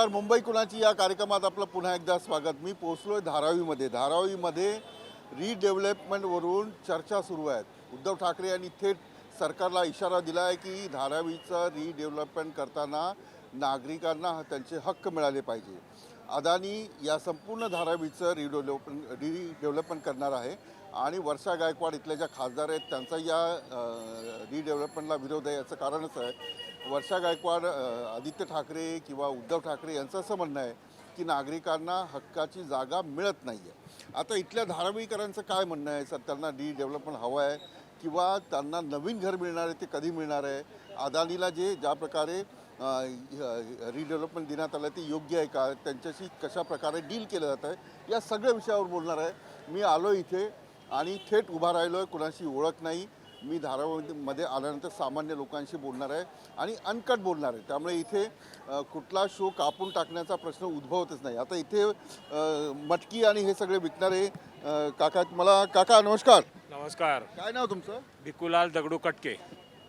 नमस्कार. मुंबई कुणाची या कार्यक्रमात आपलं पुन्हा एकदा स्वागत. मी पोहोचलो आहे धारावीमध्ये. धारावीमध्ये रिडेव्हलपमेंटवरून चर्चा सुरू आहेत. उद्धव ठाकरे यांनी थेट सरकारला इशारा दिला आहे की धारावीचं रिडेव्हलपमेंट करताना नागरिकांना त्यांचे हक्क मिळाले पाहिजे. अदानी या संपूर्ण धारावीचं रिडेव्हलपमेंट रिडेव्हलपमेंट करणार आहे. आणि वर्षा गायकवाड इथल्या ज्या खासदार आहेत त्यांचा या रिडेव्हलपमेंटला विरोध आहे याचं कारणच आहे. वर्षा गायकवाड आदित्य ठाकरे किंवा उद्धव ठाकरे यांचं असं म्हणणं आहे की नागरिकांना हक्काची जागा मिळत नाही आहे आता इथल्या धारावीकरांचं काय म्हणणं आहे? सर त्यांना रिडेव्हलपमेंट हवं आहे किंवा त्यांना नवीन घर मिळणार आहे ते कधी मिळणार आहे? अदानीला जे ज्या प्रकारे रिडेव्हलपमेंट देण्यात आलं ते योग्य आहे का? त्यांच्याशी कशा प्रकारे डील केलं जात आहे? या सगळ्या विषयावर बोलणार आहे. मी आलो इथे आणि थेट उभा राहिलो आहे कुणाशी ओळख नाही. मी धारावीमध्ये आल्यानंतर सामान्य लोकांशी बोलणार आहे आणि अनकट बोलणार आहे. त्यामुळे इथे कुठला शो कापून टाकण्याचा प्रश्न उद्भवतच नाही. आता इथे मटकी आणि हे सगळे विकणारे काका मला काका नमस्कार. नमस्कार. काय नाव तुमचं? भिकुलाल दगडू कटके.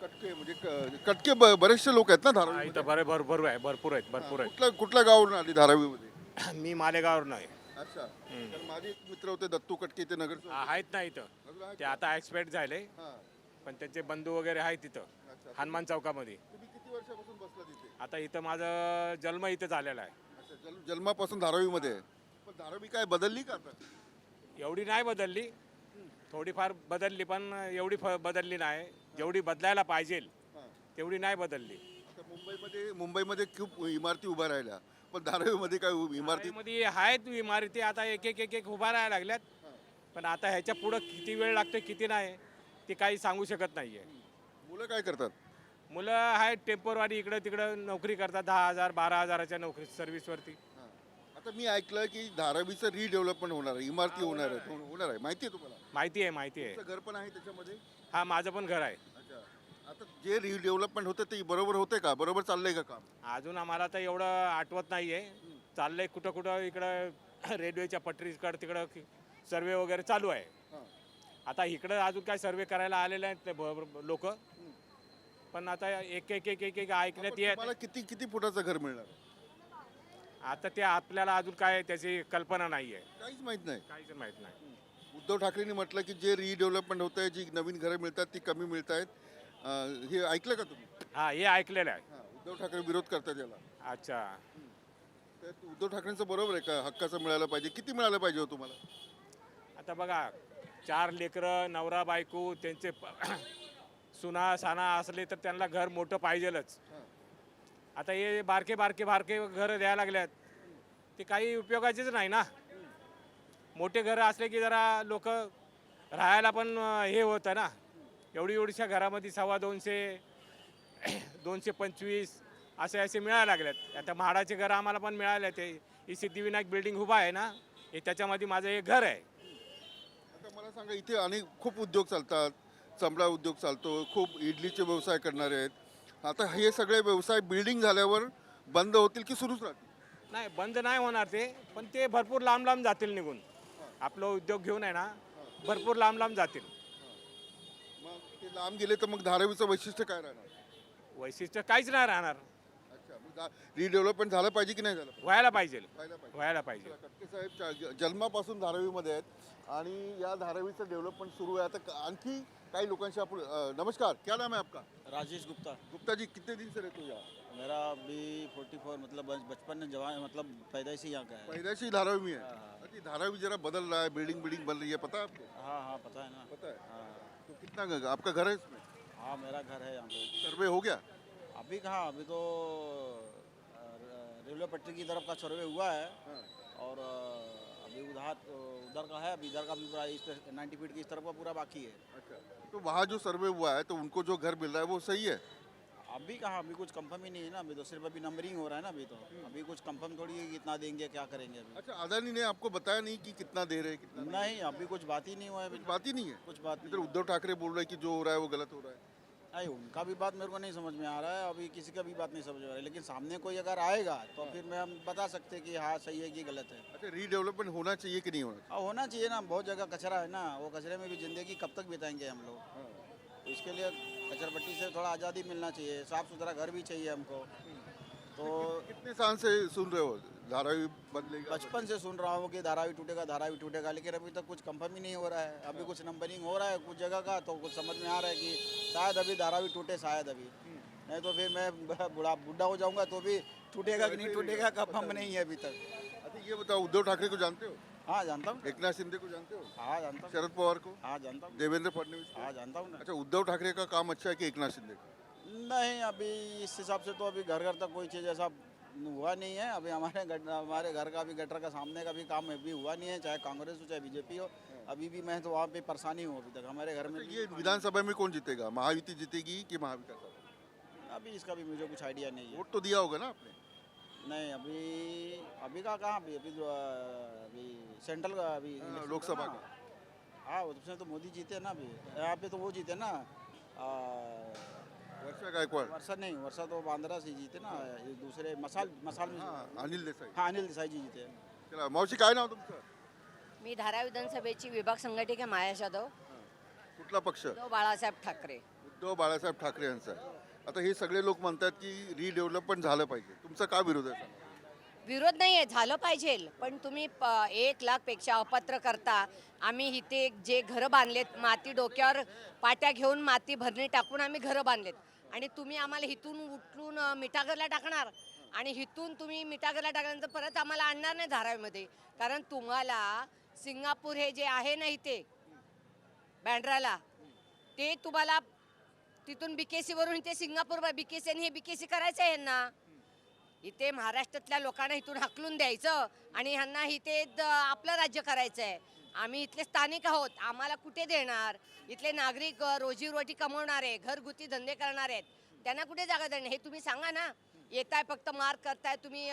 कटके म्हणजे क- कटके ब- बरेचसे लोक आहेत ना हा, धारावी इथं बरे भरपूर आहे भरपूर आहेत भरपूर कुठल्या कुठल्या गावावरून आली धारावीमध्ये? आहेत मी मालेगावर नाही अच्छा. तर माझे एक मित्र होते दत्तू कटके ते नगर आहेत ना इथं. ते आता एक्सपायर्ड झाले. पण त्यांचे बंधू वगैरे आहेत तिथं हनुमान चौकामध्ये. तुम्ही किती वर्षापासून बसला तिथे आता इथं माझं जन्म इथं झालेला आहे. अच्छा जन्मापासून धारावीमध्ये आहे. पण धारावी काय बदलली का आता? एवढी नाही बदलली. थोडीफार बदलली पण एवढी फ बदलली नाही. जेवढी बदलायला पाहिजे हां. तेवढी नाही बदलली. आता मुंबईमध्ये मुंबईमध्ये खूप इमारती उभ्या राहिल्या पण धारावीमध्ये काय उ- इमारती? मध्ये आहेत इमारती आता एक एक एक एक उभा राहायला लागल्यात. पण आता ह्याच्या पुढं किती वेळ लागतो किती नाही. ते काही सांगू शकत नाहीये. मुलं काय करतात? मुलं आहेत टेम्पोरवारी इकडं तिकडं नोकरी करतात दहा हजार बारा हजाराच्या नोकरी सर्व्हिसवरती हां. आता मी ऐकलं की धारावीचं रिडेव्हलपमेंट होणार आहे इमारती होणार आहे हो- होणार आहे. माहिती आहे तुम्हाला? माहिती आहे माहिती आहे. तुमचं घर पण आहे त्याच्यामध्ये? हा माझं पण घर आहे. अच्छा. आता जे रिडेव्हलपमेंट होतं ते बरोबर होते का? बरोबर चाललंय का काम? अजून आम्हाला तर एवढं आठवत नाही आहे चाललंय कुठं कुठं इकडं रेल्वेच्या पटरीकडं तिकडं सर्वे वगैरे चालू आहे. आता इकडं अजून काय सर्वे करायला आलेले आहेत लोक. पण आता एक एक एक एक एक ऐकण्यात येत मला किती किती फुटाचं घर मिळणार? आता ते आपल्याला अजून काय त्याची कल्पना नाही आहे काहीच माहीत नाही. काहीच माहीत नाही. उद्धव ठाकरेंनी म्हटलं की जे रिडेव्हलपमेंट होत आहे जी नवीन घरं मिळतात ती कमी मिळत आहेत हे ऐकलं का तुम्ही? हा हे ऐकलेलं आहे. हां, उद्धव ठाकरे विरोध करतात याला. अच्छा. तर उद्धव ठाकरेंचं बरोबर आहे का? हक्काचं मिळालं पाहिजे. किती मिळालं पाहिजे हो तुम्हाला? आता बघा चार लेकरं नवरा बायको त्यांचे प- सुना साना असले तर त्यांना घर मोठं पाहिजेलच. आता हे बारके बारके बारके घरं द्यायला लागल्यात. ते काही उपयोगाचेच नाही ना. मोठे घरं असले की जरा लोक राहायला पण हे होतं ना. एवढी एवढीशा घरामध्ये सव्वा दोनशे दोनशे पंचवीस असे असे मिळायला लागल्यात. आता म्हाडाचे घरं आम्हाला पण मिळाले ते ही सिद्धिविनायक बिल्डिंग उभा आहे ना. हे त्याच्यामध्ये माझं एक घर आहे. मला सांगा इथे अनेक खूप उद्योग चालतात चमडा उद्योग चालतो खूप इडलीचे व्यवसाय करणारे आहेत. आता हे सगळे व्यवसाय बिल्डिंग झाल्यावर बंद होतील की सुरूच राहतील? नाही बंद नाही होणार ते पण ते भरपूर लांब लांब जातील निघून. आपलं उद्योग घेऊन आहे ना भरपूर लांब लांब जातील. मग ते लांब गेले तर मग धारावीचं वैशिष्ट्य काय राहणार? वैशिष्ट्य काहीच नाही राहणार. अच्छा मग रिडेव्हलपमेंट झालं पाहिजे की नाही झालं? व्हायला पाहिजे. व्हायला पाहिजे. व्हायला पाहिजे. कटके साहेब चा- जन्मापासून धारावीमध्ये आहेत. आणि या धारावीचं डेव्हलपमेंट सुरू आहे. आता आणखी काही लोकांशी आपण नमस्कार. क्या नाम है आपका? राजेश गुप्ता. गुप्ता जी कितने दिन से रहते हो यहाँ? मेरा अभी फोर्टी फोर मतलब बचपन में जवान मतलब पैदाइशी यहाँ का है। पैदाइशी धारावी में है? हाँ। अरे धारावी जरा बदल रहा है बिल्डिंग बिल्डिंग बन रही है पता है आपको? हाँ हाँ पता है ना। पता है? हाँ तो कितना आपका घर है इसमें? हाँ मेरा घर है यहाँ पे। सर्वे हो गया? अभी कहाँ अभी तो रेलवे पटरी की तरफ़ का सर्वे हुआ है। हाँ। और अभी उधर उधर का है अभी इधर का भी पूरा इस नाइन्टी फीट की इस तरफ़ का पूरा बाकी है। अच्छा तो वहाँ जो सर्वे हुआ है तो उनको जो घर मिल रहा है वो सही है? अभी कहाँ अभी कुछ कंफर्म ही नहीं है ना अभी तो सिर्फ़ अभी नंबरिंग हो रहा है ना अभी तो। अभी कुछ कंफर्म थोड़ी है कि कितना देंगे क्या करेंगे अभी। अच्छा अदानी ने आपको बताया नहीं कि कितना दे रहे हैं कितना नहीं? नहीं अभी कुछ बात ही नहीं हुआ है बात ही नहीं है? कुछ बात इधर नहीं उद्धव ठाकरे बोल रहे हैं कि जो हो रहा है वो गलत हो रहा है। नहीं उनका भी बात मेरे को नहीं समझ में आ रहा है अभी किसी का भी बात नहीं समझ में आ रहा है। लेकिन सामने कोई अगर आएगा तो फिर मैं हम बता सकते हैं कि हाँ सही है कि गलत है। अच्छा रीडेवलपमेंट होना चाहिए कि नहीं होना अब होना चाहिए ना बहुत जगह कचरा है ना वो कचरे में भी ज़िंदगी कब तक बिताएँगे हम लोग? तो इसके लिए कचरपट्टी से थोड़ा आज़ादी मिलना चाहिए साफ़ सुथरा घर भी चाहिए हमको। तो तो कितने साल से सुन रहे हो? धारावी बदलेगा बचपन से सुन रहा हूँ कि धारावी टूटेगा धारावी टूटेगा लेकिन अभी तक कुछ कंफर्म ही नहीं हो रहा है। अभी कुछ नंबरिंग हो रहा है कुछ जगह का तो कुछ समझ में आ रहा है कि शायद अभी धारावी टूटे शायद अभी। नहीं तो फिर मैं बूढ़ा बुढ़ा हो जाऊँगा तो भी टूटेगा कि नहीं टूटेगा कंफर्म नहीं। है अभी तक। अच्छा ये बताओ उद्धव ठाकरे को जानते हो? हाँ जानता हूँ एक नाथ शिंदे को जानते हो? हाँ जानता हूँ। शरद पवार को? हाँ जानता हूँ। देवेंद्र फडणवीस को? हाँ जानता हूँ अच्छा उद्धव ठाकरे का काम अच्छा है कि एकनाथ शिंदे का? नहीं अभी इस हिसाब से तो अभी घर घर तक कोई चीज़ ऐसा हुआ नहीं है। अभी हमारे गट- हमारे घर का भी गटर का सामने का भी काम अभी हुआ नहीं है चाहे कांग्रेस हो चाहे बीजेपी हो। अभी भी मैं तो वहाँ पे परेशानी हूँ अभी तक। हमारे घर में अच्छा, ये विधानसभा में कौन जीतेगा? महायुति जीतेगी कि महाविकास अभी इसका भी मुझे कुछ आइडिया नहीं है। वोट तो दिया होगा ना आपने? नहीं अभी अभी का कहाँ अभी अभी अभी सेंट्रल का अभी हाँ, लोकसभा का। हाँ उसमें तो मोदी जीते ना अभी। यहाँ पे तो वो जीते ना वर्षा गायकवाड वर्षा नहीं वर्षा तो बांद्रा से जीते ना ये दूसरे मसाल मसाल में हा अनिल देसाई. हाँ अनिल देसाई जी जीते. चला मावशी काय नाव तुमचं? मी धारावी विधानसभेची विभाग संघटिका माया जाधव. कुठला पक्ष? उद्धव बाळासाहेब ठाकरे. उद्धव बाळासाहेब ठाकरे यांचा. आता हे सगळे लोक म्हणतात की रिडेव्हलपमेंट झालं पाहिजे. तुमचा का विरोध आहे? विरोध नाही आहे झालं पाहिजे. पण तुम्ही प- एक लाखपेक्षा अपात्र करता. आम्ही इथे जे घरं बांधलेत माती डोक्यावर पाट्या घेऊन माती भरणी टाकून आम्ही घरं बांधलेत. आणि तुम्ही आम्हाला हिथून उठून मिठागरला टाकणार. आणि इथून तुम्ही मिठागरला टाकल्यानंतर परत आम्हाला आणणार नाही धारावीमध्ये. कारण तुम्हाला सिंगापूर हे जे आहे ना इथे बँड्राला ते तुम्हाला तिथून बी के सीवरून इथे सिंगापूर बीकेसी आणि हे बीकेसी करायचं आहे यांना. इथे महाराष्ट्रातल्या लोकांना इथून हाकलून द्यायचं आणि ह्यांना इथे द- आपलं राज्य करायचं आहे आम्ही इथले स्थानिक आहोत आम्हाला कुठे देणार? इथले नागरिक अ, रोजीरोटी कमवणारे घरगुती धंदे करणारे आहेत त्यांना कुठे जागा देणार? हे तुम्ही सांगा ना. येताय फक्त मार्क करताय तुम्ही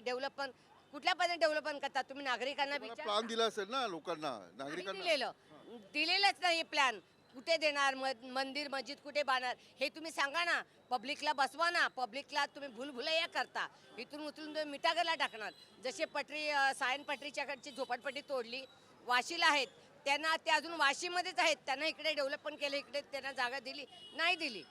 डेव्हलपमेंट कुठल्या पद्धतीने डेव्हलपमेंट करता? तुम्ही नागरिकांना विचार प्लान दिला असेल ना लोकांना नागरिकांना? दिलेलं. दिलेलंच नाही प्लॅन कुठे देणार? मद- मंदिर मस्जिद कुठे बांधणार? हे तुम्ही सांगा ना. पब्लिकला बसवा ना. पब्लिकला तुम्ही भूलभुलैया करता. इथून उचलून तुम्ही मिठागरला टाकणार. जसे पटरी सायन पटरीच्याकडची झोपडपट्टी तोडली वाशीला आहेत. त्यांना ते अजून वाशीमध्येच आहेत. त्यांना इकडे डेव्हलपमेंट केलं इकडे त्यांना जागा दिली नाही दिली.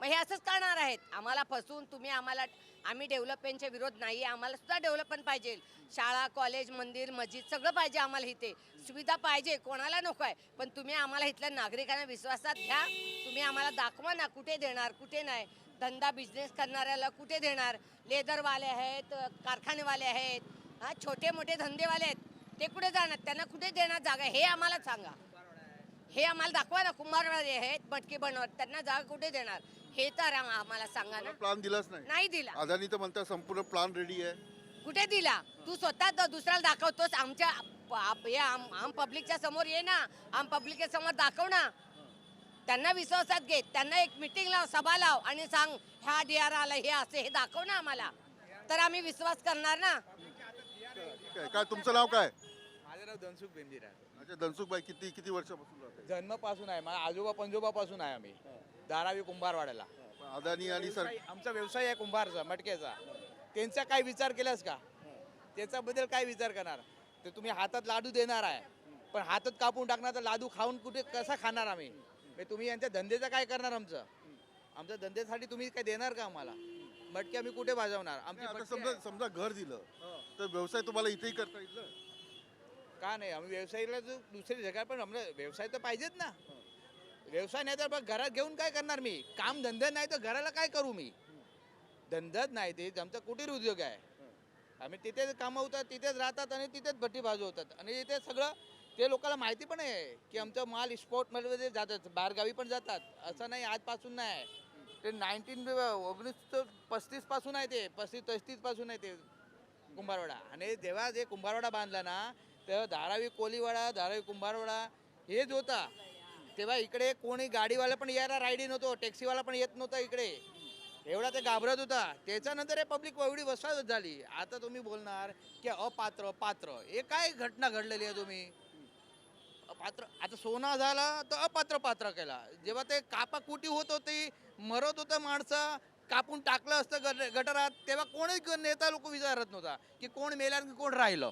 मग हे असंच करणार आहेत. आम्हाला फसवून तुम्ही आम्हाला आम्ही डेव्हलपमेंटच्या विरोध नाही आहे आम्हाला सुद्धा डेव्हलपमेंट पाहिजे. शाळा कॉलेज मंदिर मस्जिद सगळं पाहिजे आम्हाला इथे. सुविधा पाहिजे कोणाला नको आहे. पण तुम्ही आम्हाला इथल्या नागरिकांना विश्वासात घ्या. तुम्ही आम्हाला दाखवा ना कुठे देणार कुठे नाही. धंदा बिझनेस करणाऱ्याला कुठे देणार? लेदरवाले आहेत कारखानेवाले आहेत हा छोटे मोठे धंदेवाले आहेत. ते कुठे जाणार? त्यांना कुठे देणार जागा? हे आम्हाला सांगा. हे आम्हाला दाखवा ना कुंभारवाले आहेत मटकी बनवत त्यांना जागा कुठे देणार? हे तर आम- आम्हाला सांगा ना. प्लान दिलाच नाही. नाही दिला. अदानी तर म्हणतात संपूर्ण प्लान रेडी आहे. कुठे दिला? तू स्वतः द- दुसऱ्याला दाखवतोस आमच्या आप- हे आम आम पब्लिकच्या समोर ये ना. आम पब्लिकच्या समोर दाखव ना. त्यांना विश्वासात घे. त्यांना एक मिटिंग लाव सभा लाव आणि सांग ह्या डी आर आला हे असे हे दाखव ना आम्हाला. तर आम्ही विश्वास करणार ना. आहे काय तुमचं नाव काय? माझं नाव धनसुख बेंदीर. आहे अच्छा धनसुखबाई किती किती वर्षापासून जन्मपासून आहे माझ्या आजोबा पंजोबापासून आहे आम्ही. धारावी कुंभारवाड्याला. अदानी आणि सर व्यवसाय- आमचा व्यवसाय आहे कुंभारचा मटक्याचा त्यांचा काय विचार केलास का? त्याच्याबद्दल काय विचार करणार? तर तुम्ही हातात लाडू देणार आहे पण हातात कापून टाकणार तर लाडू खाऊन कुठे कसा खाणार आम्ही? म्हणजे तुम्ही यांच्या धंद्याचं काय करणार आमचं? आमच्या धंद्यासाठी तुम्ही काय देणार का आम्हाला? मटके आम्ही कुठे भाजवणार? आमची आता मटकी समजा आहे. समजा घर दिलं तर व्यवसाय तुम्हाला इथेही करता येईल ना? का नाही? आम्ही व्यवसायाला जो दुसरी जगा पण आम्हाला व्यवसाय तर पाहिजेत ना. व्यवसाय नाही तर मग घरात घेऊन काय करणार मी? काम धंदा नाही तर घराला काय करू मी? धंदाच नाही ते आमचा कुटीर उद्योग आहे. आम्ही तिथेच कामवतात तिथेच राहतात आणि तिथेच भट्टी भाजवतात. आणि इथे सगळं ते लोकांना माहिती पण आहे की आमचं माल स्पोर्टमध्ये जातात बाहेरगावी पण जातात. असं नाही आजपासून नाही. ते नाईन्टीन ओगणीस पस्तीसपासून आहे ते पस्तीस पस्तीसपासून आहे ते कुंभारवाडा. आणि जेव्हा जे कुंभारवाडा बांधला ना तेव्हा धारावी कोलीवाडा धारावी कुंभारवाडा हेच होता तेव्हा इकडे कोणी गाडीवाला पण यायला रायडी नव्हतो टॅक्सीवाला पण येत नव्हता इकडे. एवढा ते घाबरत होता. त्याच्यानंतर हे पब्लिक एवढी वसाहत झाली. आता तुम्ही बोलणार की अपात्र पात्र. हे काय घटना घडलेली आहे तुम्ही? अपात्र आता सोना झाला तर अपात्र पात्र केला. जेव्हा ते कापाकुटी होत होती मरत होतं माणसं कापून टाकलं असतं गट- गटारात तेव्हा कोणीच नेता लोक विचारत नव्हता की कोण मेला की कोण राहिलं.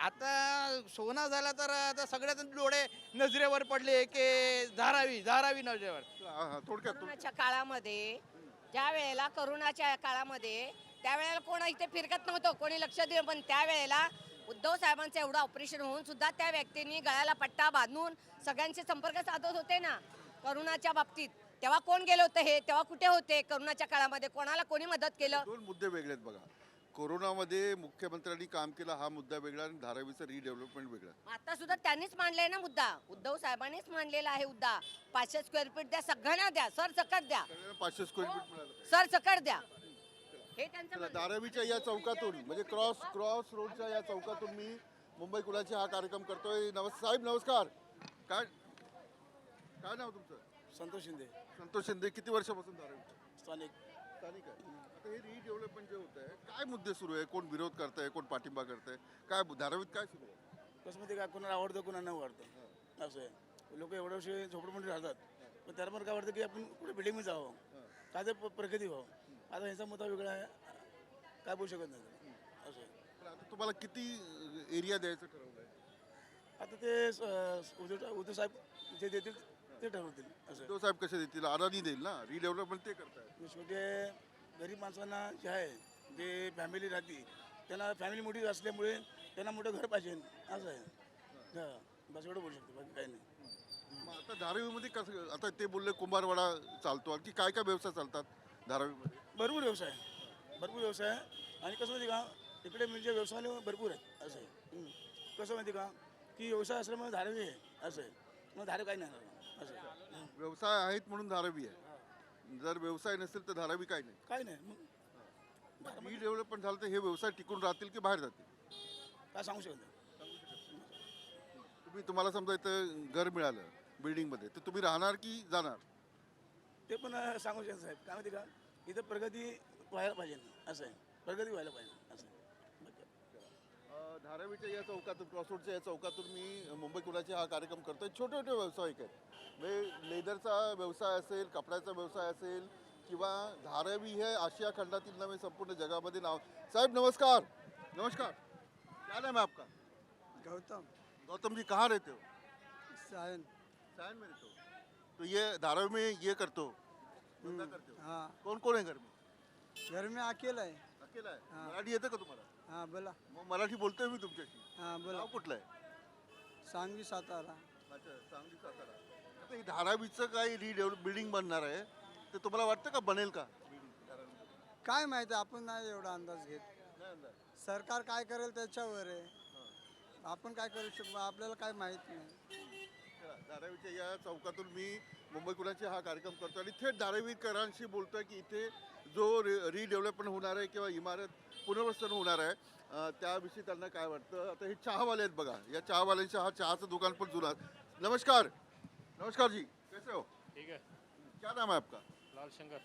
आता सोना झाला तर आता सगळ्यात डोळे नजरेवर पडले की धारावी धारावी नजरेवर. हा, हा, थोडक्यात थोडक्यात. करोनाच्या काळामध्ये ज्या वेळेला करोनाच्या काळामध्ये त्यावेळेला कोण इथे फिरकत नव्हतं कोणी लक्ष दिलं पण त्यावेळेला उद्धव साहेबांचं एवढं ऑपरेशन होऊन सुद्धा त्या व्यक्तींनी गळ्याला पट्टा बांधून सगळ्यांशी संपर्क साधत होते ना करोनाच्या बाबतीत. तेव्हा कोण गेलं होतं हे? तेव्हा कुठे होते? करोनाच्या काळामध्ये कोणाला कोणी मदत केलं? दोन मुद्दे वेगळे आहेत बघा. कोरोनामध्ये मुख्यमंत्र्यांनी काम केला हा मुद्दा वेगळा आणि धारावीचं रिडेव्हलपमेंट वेगळं. आता सुद्धा त्यांनीच मांडलंय ना मुद्दा. उद्धव साहेबांनीच मांडलेला आहे मुद्दा. पाचशे स्क्वेअर फीट द्या सगळ्यांना द्या सर सकट द्या. सगळ्यांना पाचशे स्क्वेअर फीट मिळालं. सर सकट द्या. हे त्यांचं चला, म्हणणं. धारावीच्या या चौकातून म्हणजे क्रॉस क्रॉस रोडच्या या चौकातून मी मुंबई कुलाचे हा कार्यक्रम करतोय. नमस् साहेब नमस्कार. काय काय नाव तुमचं? संतोष शिंदे. संतोष शिंदे किती वर्षापासून धारावी स्थानिक. स्थानिक आहे. आता हे रिडेव्हलपमेंट जे होत आहे काय मुद्दे सुरू आहे? कोण विरोध करताय? कोण पाठिंबा करताय? काय धारावीत काय सुरू आहे? कसं माहिती का? कोणाला आवडतं कोणाला नाही आवडतं. असं आहे. लोक एवढ्या वर्षी झोपडपट्टी राहतात. पण त्याला पण काय वाटतं की आपण कुठे बिल्डिंगमध्ये जावं? काय प- प्रगती व्हावं? आता ह्याचा मुद्दा वेगळा आहे. काय बोलू शकत नाही असं आहे. पण आता तुम्हाला किती एरिया द्यायचं ठरवलं आहे आता ते स- उद्धव उद्धव साहेब जे देतील ते ठरवतील असं. उद्धव साहेब कसे देतील अडाणी देईल ना रिडेव्हलपमेंट ते आणि शेवटी गरीब माणसांना जे आहे जे फॅमिली राहते त्यांना फॅमिली मोठी असल्यामुळे त्यांना मोठं घर पाहिजे असं आहे हां बस एवढं बोलू शकतो बाकी काही नाही मग आता धारावीमध्ये कसं आता ते बोलले कुंभारवाडा चालतो आणखी काय काय व्यवसाय चालतात धारावीमध्ये भरपूर व्यवसाय आहे. भरपूर व्यवसाय आहे. आणि कसं माहिती का इकडे म्हणजे व्यवसाय भरपूर आहेत असं आहे. कसं माहिती का की व्यवसाय असल्यामुळे धारावी आहे असं आहे मग धारावी काही नाही राहणार. व्यवसाय आहेत म्हणून धारावी आहे. जर व्यवसाय नसेल तर धारावी काय नाही. काही नाही मग रिडेव्हलपमेंट झालं तर हे व्यवसाय टिकून राहतील की बाहेर जातील? काय सांगू शकत नाही. तुम्ही तुम्हाला समजा इथं घर मिळालं बिल्डिंगमध्ये तर तुम्ही राहणार की जाणार? ते पण अं, सांगू शकत साहेब. काय माहिती का? इथं प्रगती व्हायला पाहिजे असं आहे. प्रगती व्हायला पाहिजे असं आहे. काय. धारावीच्या या चौकातून क्रॉसरोडच्या या चौकातून मी मुंबई कुलाचे हा कार्यक्रम करतोय. छोटे छोटे व्यावसायिक आहेत. म्हणजे लेदरचा व्यवसाय असेल कपड्याचा व्यवसाय असेल किंवा धारावी हे आशिया खंडातील नव्हे संपूर्ण जगामध्ये नाव. साहेब नमस्कार. नमस्कार. क्या नाम है आपका? गौतम. गौतम जी कहाँ रहते हो? सायन. सायन में रहते हो. तो ये धारावी में ये करते हो? करते हो? हाँ. कौन कौन है घर में? घर में अकेला आहे अकेला आहे हा. मराठी येतं का तुम्हाला? हां बोला. मग मराठी बोलतोय मी तुमच्याशी. हां बोला. नाव कुठलं आहे? सांगली सातारा. अच्छा सांगली सातारा. आता ही धारावीचं काही रिडेव्हलप बिल्डिंग बनणार आहे. ते तुम्हाला वाटतं का बनेल का? काय माहिती आपण नाही एवढा अंदाज घेत. सरकार काय करेल त्याच्यावर आहे. आपण काय करू शकतो आपल्याला काय माहीत नाही. धारावीच्या या चौकातून मी मुंबई कुणाचे हा कार्यक्रम करतो आणि थेट धारावीकरांशी बोलतोय की इथे जो रिडेव्हलपमेंट होणार आहे किंवा इमारत पुनर्वसन होणार आहे त्याविषयी त्यांना काय वाटतं? आता हे चहावाले आहेत बघा. या चहावाल्यांच्या हा चहाचं दुकान पण जुना नमस्कार नमस्कार. जी कैसे हो? ठीक है क्या नाम है आपका? लाल शंकर.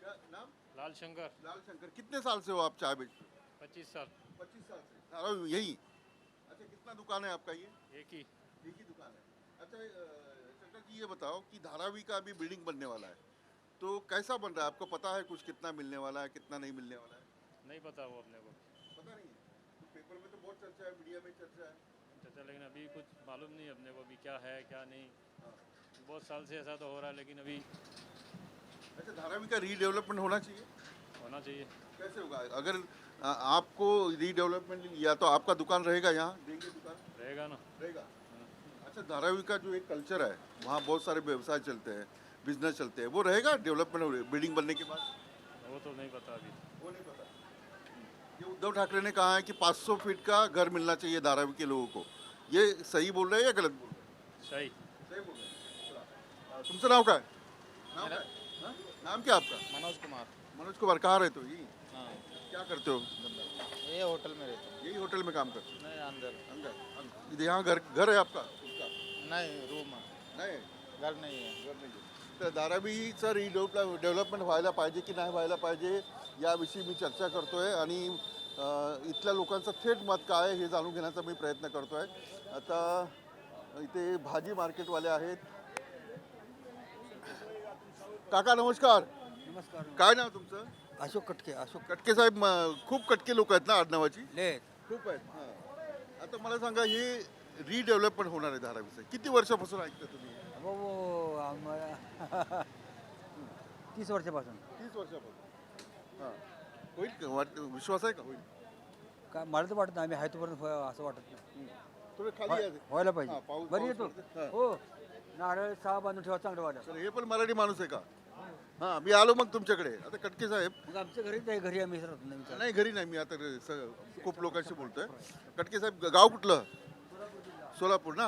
क्या नाम? लाल शंकर. लाल शंकर. कितने साल से हो आप चाय बेचते हो? पच्चीस साल. पच्चीस साल से. धारावी यही. अच्छा कितना दुकान है आपका ये? एक ही. एक ही दुकान है. अच्छा अ, शंकर जी ये बताओ कि धारावी का अभी बिल्डिंग बनने वाला है। तो कैसा बन रहा है? आपको पता है कुछ कितना मिलने वाला है कितना नहीं मिलने वाला है? नहीं पता वो अपने को। पता नहीं तो पेपर में तो बहुत चर्चा है मीडिया में चर्चा है। चाचा लेकिन अभी कुछ मालूम नहीं अपने को अभी क्या है क्या नहीं। बहुत साल से ऐसा तो हो रहा है लेकिन अभी अच्छा धारावी का रीडेवलपमेंट होना चाहिए? होना चाहिए। कैसे होगा? अगर आपको रीडेवलपमेंट या तो आपका दुकान रहेगा यहाँ? देंगे दुकान? रहेगा ना। रहेगा। अच्छा धारावी का जो एक कल्चर है वहाँ बहुत सारे व्यवसाय चलते हैं बिज़नेस चलते हैं। वो रहेगा डेवलपमेंट बिल्डिंग बनने के बाद? वो तो नहीं पता अभी। वो नहीं पता। ये उद्धव ठाकरे ने कहा है कि 500 फीट का घर मिलना चाहिए धारावी के लोगों को। ये सही बोल रहे हैं या गलत बोल रहे हैं? सही। सही बोल रहे हैं। तुमचं नाव काय नाव काय हाँ? नाम क्या आपका? मनोज कुमार। मनोज कुमार कहाँ रहते हो? यही? हाँ। क्या करते हो? ये होटल में रहता यही होटल में काम करते नहीं अंदर। हो अंदर। अंदर. यहाँ घर घर है आपका? नहीं रूम नाही? घर नहीं है घर नाही तर धारावीचं रिडेव्हलप डेव्हलपमेंट व्हायला पाहिजे की नाही व्हायला पाहिजे याविषयी मी चर्चा करतोय आणि अ, इथल्या लोकांचं थेट मत काय आहे हे जाणून घेण्याचा मी प्रयत्न करतोय. आता इथे भाजी मार्केटवाले आहेत. काका नमस्कार. नमस्कार. काय नाव तुमचं? अशोक कटके अशोक. कटके साहेब म- खूप कटके लोक आहेत ना आडनावाची? ले खूप आहेत. हां. आता मला सांगा हे रिडेव्हलपमेंट होणार आहे धारावीचं. किती वर्षापासून ऐकता तुम्ही? तीस वर्षापासून. तीस वर्षापासून. हां. होईल का? वाट विश्वास आहे का? होईल. काय मला तर वाटत नाही आम्ही आहे तोपर्यंत असं वाटत नाही. थोडं खाली या. व्हायला हा, पाहिजे पाऊस- बरी पाऊस येतो पडते. हा. हो. नारळ सहा बांधून ठेवा चांगलं वाटत तर हे पण मराठी माणूस आहे का? हा मी आलो मग तुमच्याकडे. आता कटके साहेब. मग आमच्या घरी नाही घरी आम्ही नाही घरी नाही. मी आता स- खूप लोकांशी बोलतोय. कटके साहेब ग- गाव कुठलं? सोलापूर ना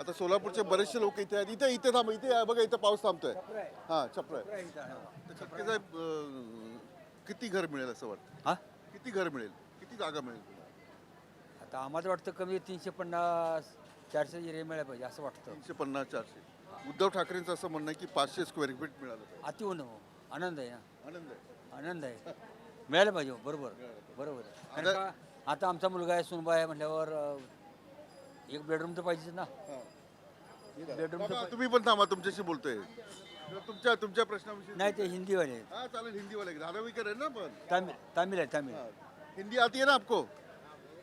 आता सोलापूरचे बरेचसे लोक इथे आहेत. इथे इथे थांब इथे आहे, बघा इथं पाऊस थांबतोय. हा छप्र आहे. तर कटके साहेब अं, किती घर मिळेल असं वाटतं? हा? किती घर मिळेल? किती जागा मिळेल आता आम्हाला वाटतं कमी तीनशे पन्नास चारशे एरिया मिळायला पाहिजे असं वाटतं. तीनशे पन्नास चारशे. उद्धव ठाकरेंचं असं म्हणणं आहे की पाचशे स्क्वेअर फीट मिळालं पाहिजे. अति होणं हो. आनंद आहे ना. आनंद आहे. आनंद आहे. मिळायला पाहिजे हो, बरोबर. बरोबर आहे. कारण का आता आमचा मुलगा आहे सुनबा आहे म्हटल्यावर अं, एक बेडरूम तर पाहिजेच ना. एक बेडरूम तर बाबा, तुम्ही पण थांबा तुमच्याशी बोलतोय. तुमच्या तुमच्या प्रश्नाविषयी नाही ते हिंदीवाले आहेत. हाँ चालेल हिंदी वाले धारावीकर है ना अपन तामिळ तामिळ आहे तामिळ. हाँ, हिंदी आती है ना आपको?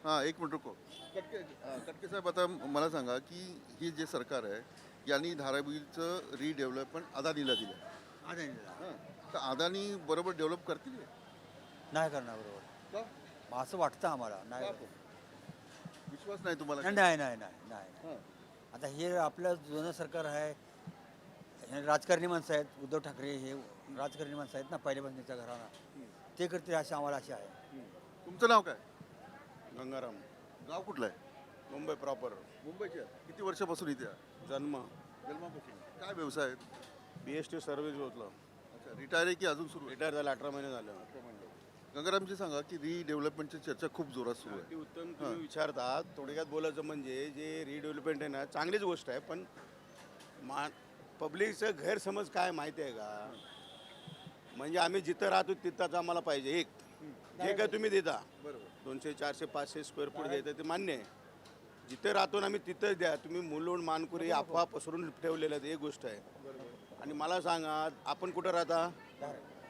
हाँ एक मिनिट रुको. कटके हाँ, कटके साहेब आता मला सांगा की ही जे सरकार आहे यांनी धारावीचं रिडेव्हलपमेंट अदानीला दिलं हां. तर अदानी बरोबर डेव्हलप करतील? हे? नाही करणार बरोबर. का? असं वाटतं आम्हाला. नाही? विश्वास नाही तुम्हाला नाही नाही नाही नाही नाही. हां. आता हे आपलं जुनं सरकार आहे. हे राजकारणी माणसं आहेत. उद्धव ठाकरे हे राजकारणी माणसं आहेत ना पहिल्यापासून त्यांच्या घराला ते करतील अशी आम्हाला अशी आहे. तुमचं नाव काय? गंगाराम. गाव कुठलं आहे? मुंबई प्रॉपर. मुंबईचे. किती वर्षापासून इथे आहे? जन्म. जन्मापासून. काय व्यवसाय आहे? बी एस टी सर्व्हिस होतलं. अच्छा रिटायर आहे की अजून सुरू आहे? रिटायर झालं अठरा महिने झालं. गंगारामजी सांगा की रिडेव्हलपमेंटची चर्चा खूप जोरात सुरू आहे. उत्तम तुम्ही विचारता थोडक्यात बोलायचं म्हणजे जे रिडेव्हलपमेंट आहे ना चांगलीच गोष्ट आहे पण मा पब्लिकचं गैरसमज काय माहिती आहे का? म्हणजे आम्ही जिथं राहतो तिथंच आम्हाला पाहिजे. एक जे काय तुम्ही देता. दोनशे चारशे पाचशे स्क्वेअर फूट देता ते मान्य आहे. जिथे राहतो ना आम्ही तिथंच द्या. तुम्ही मुलून मानकुरी अफवा पसरून ठेवलेलं आहे एक गोष्ट आहे. आणि मला सांगा आपण कुठं राहता?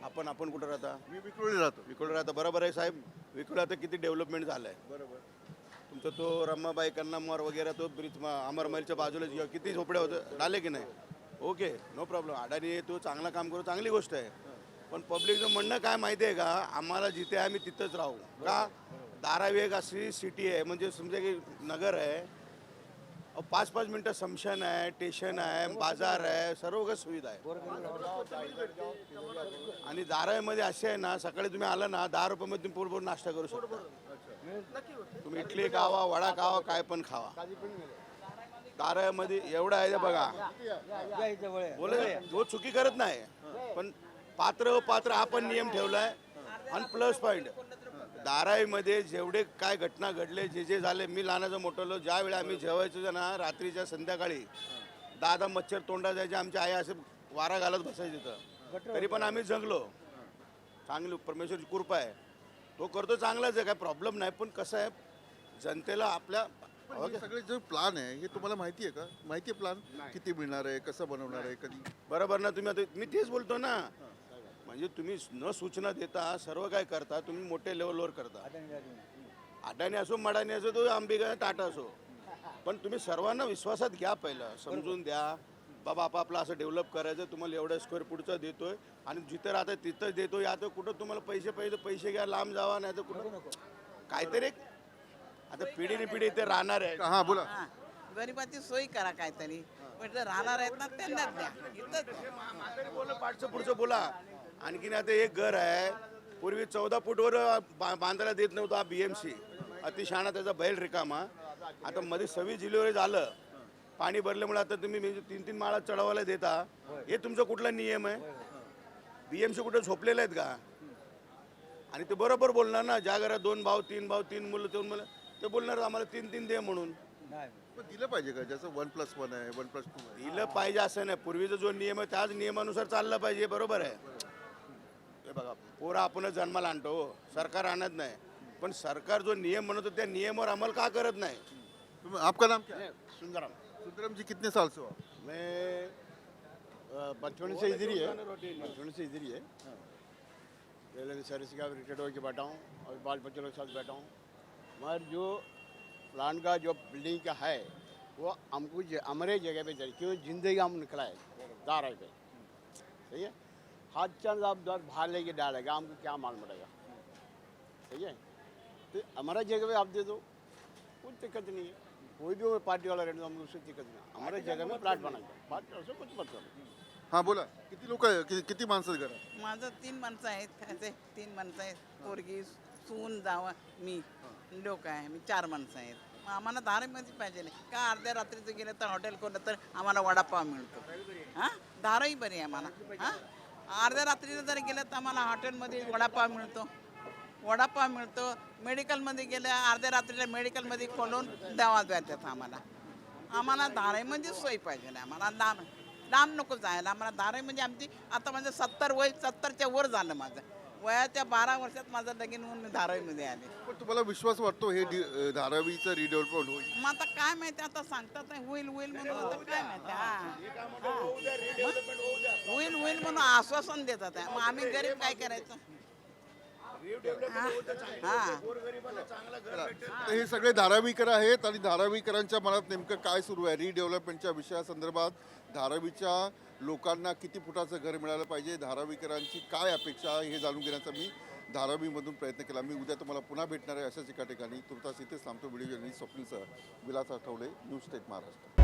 आपण आपण कुठं राहता? मी विक्रोळी राहतो. विकुळ राहता. बरोबर आहे साहेब. विकुळ आता किती डेव्हलपमेंट झालं आहे बरोबर. तुमचा तो रमाबाई कन्नामोर वगैरे तो ब्रिज अमरमलच्या बाजूला किती झोपड्या होतं? झाले की नाही? ओके नो प्रॉब्लेम अडाणी तो चांगला काम करू चांगली गोष्ट आहे. पण पब्लिकचं म्हणणं काय माहिती आहे का? आम्हाला जिथे आहे आम्ही तिथंच राहू. का? धारावी एक अशी सिटी आहे. म्हणजे समजा की नगर आहे. पाच पाच मिनटं समशन आहे स्टेशन आहे बाजार आहे सर्व काही सुविधा आहे आणि दारामध्ये असे आहे ना सकाळी तुम्ही आला ना दहा रुपयामध्ये तुम्ही पोटभर नाश्ता करू शकता. तुम्ही इडली खावा वडा खावा काय पण खावा. दारामध्ये एवढं आहे बघा. बोले जो चुकी करत नाही पण पात्र पात्र हा पण नियम ठेवलाय. आणि प्लस पॉईंट धारावीमध्ये जेवढे काय घटना घडले जे जे झाले मी लहानाचं मोठं ज्या वेळी आम्ही जेवायचो ना रात्रीच्या संध्याकाळी दादा मच्छर तोंडा जायचे आमच्या आई असे वारा घालत बसायचे तिथं तरी पण आम्ही जगलो. चांगली परमेश्वरची कृपा आहे. तो करतो चांगलाच आहे काय प्रॉब्लेम नाही पण कसं आहे जनतेला आपल्या सगळे जे प्लान आहे हे तुम्हाला माहिती आहे का? माहिती आहे प्लान किती मिळणार आहे कसं बनवणार आहे कधी? बरोबर ना तुम्ही आता मी तेच बोलतो ना. म्हणजे तुम्ही न सूचना देता सर्व काय करता तुम्ही मोठ्या लेवलवर करता. अडाणी असो मडाणी असो तो अंबिका टाटा असो. पण तुम्ही सर्वांना विश्वासात घ्या पहिलं. समजून द्या. बाबा आपापलं असं डेव्हलप करायचं तुम्हाला एवढ्या स्क्वेअर फूटचं देतोय. आणि जिथं राहतं तिथंच देतो या तर कुठं तुम्हाला पैसे पाहिजे पैसे घ्या लांब जावा नाही तर कुठं काहीतरी एक- आता पिढीने पिढी इथे राहणार आहे. हां बोला. हा. गरिबाची सोय करा काहीतरी. म्हटलं राहणार आहेत ना त्यांनाच द्या. म्हातारी बोला पाठचं पुढचं बोला. आणखीन आता एक घर आहे. पूर्वी चौदा फूटवर बा- बांधायला देत नव्हता बी एम सी अतिशहाणा त्याचा बैल रिकामा आता मध्ये सव्वीस डिलिव्हरी झालं. पाणी भरल्यामुळे आता तुम्ही म्हणजे तीन तीन माळा चढवायला देता. हे तुमचा कुठला नियम आहे? बी एम सी कुठे झोपलेले आहेत का? आणि ते बरोबर बोलणार ना. ज्या घरात दोन भाऊ तीन भाऊ तीन मुलं दोन मुलं ते बोलणार आम्हाला तीन तीन दे म्हणून. पण दिलं पाहिजे का? जसं वन प्लस वन आहे वन प्लस टू दिलं पाहिजे असं नाही. पूर्वीचा जो नियम आहे त्याच नियमानुसार चाललं पाहिजे. बरोबर आहे. हे बघा पोरं आपणच जन्माला आणतो सरकार आणत नाही. पण सरकार जो नियम म्हणतो त्या नियमावर अंमल का करत नाही? तुम्ही आपका नाम क्या? है सुंदरम. सुंदरम जी कितने साल से हो? आप? मैं बचपन से इधर ही है बचपन से इधर ही है रेलवे सर्विस का रिटायर्ड होकर बैठा हूँ और बाल बच्चों के साथ बैठा हूँ मगर जो प्लान का जो बिल्डिंग का है वो हमको ज- हमारे जगह पे चाहिए क्यों ज़िंदगी हम निकला है दारा पे सही है? हाथ चंद आप दर बाहर लेके डालेगा हमको क्या मालूम पड़ेगा सही है? तो हमारा जगह पे आप दे दो कुछ दिक्कत नहीं है। कोई भी हो पार्टी वाला रहने दो हमें उससे दिक्कत नहीं हमारे जगह में प्लाट बना पार्टी से कुछ मत करो। हां बोला। किती लोक आहे कि- किती माणसं आहेत घरात माझं तीन माणसं आहेत असे तीन माणसं आहेत पोरगी सून जावा मी लोक आहे मी चार माणसं आहेत मग आम्हाला धारावीमध्ये पाहिजे नाही। का अर्ध्या रात्रीचं गेलं तर हॉटेल कोणतं तर आम्हाला वडापाव मिळतो हां। धारावी बरी आहे आम्हाला हां? अर्ध्या रात्रीला जर गेलं तर आम्हाला हॉटेलमध्ये वडापाव मिळतो. वडापाव मिळतो. मेडिकलमध्ये गेलं अर्ध्या रात्रीला मेडिकलमध्ये खोलून दवा देतात आम्हाला. आम्हाला धाराईमध्ये सोय पाहिजे नाही. आम्हाला लांब लांब नको जायला. आम्हाला धाराई म्हणजे आमची आता म्हणजे सत्तर वय सत्तरच्या वर झालं माझं. वयाच्या बारा वर्षात माझं लगीन होऊन मी धारावीमध्ये आले पण तुम्हाला विश्वास वाटतो हे डि- धारावीचं रिडेव्हलपमेंट होईल मग आता काय माहिती आता सांगतात नाही होईल होईल म्हणून आता काय माहिती हा. हा. होईल होईल म्हणून आश्वासन देतात आहे. मग आम्ही गरीब काय करायचं हा. हा तर हे सगळे धारावीकर आहेत आणि धारावीकरांच्या मनात नेमकं काय सुरू आहे रिडेव्हलपमेंटच्या विषयासंदर्भात धारावीच्या लोकांना किती फुटाचं घर मिळालं पाहिजे धारावीकरांची काय अपेक्षा आहे हे जाणून घेण्याचा मी धारावीमधून प्रयत्न केला. मी उद्या तुम्हाला पुन्हा भेटणार आहे अशाच एका ठिकाणी. तुर्तास इथेच थांबतो व्हिडिओ जर्नलिस्ट स्वप्नील सर विलास आठवले न्यूज स्टेट महाराष्ट्र.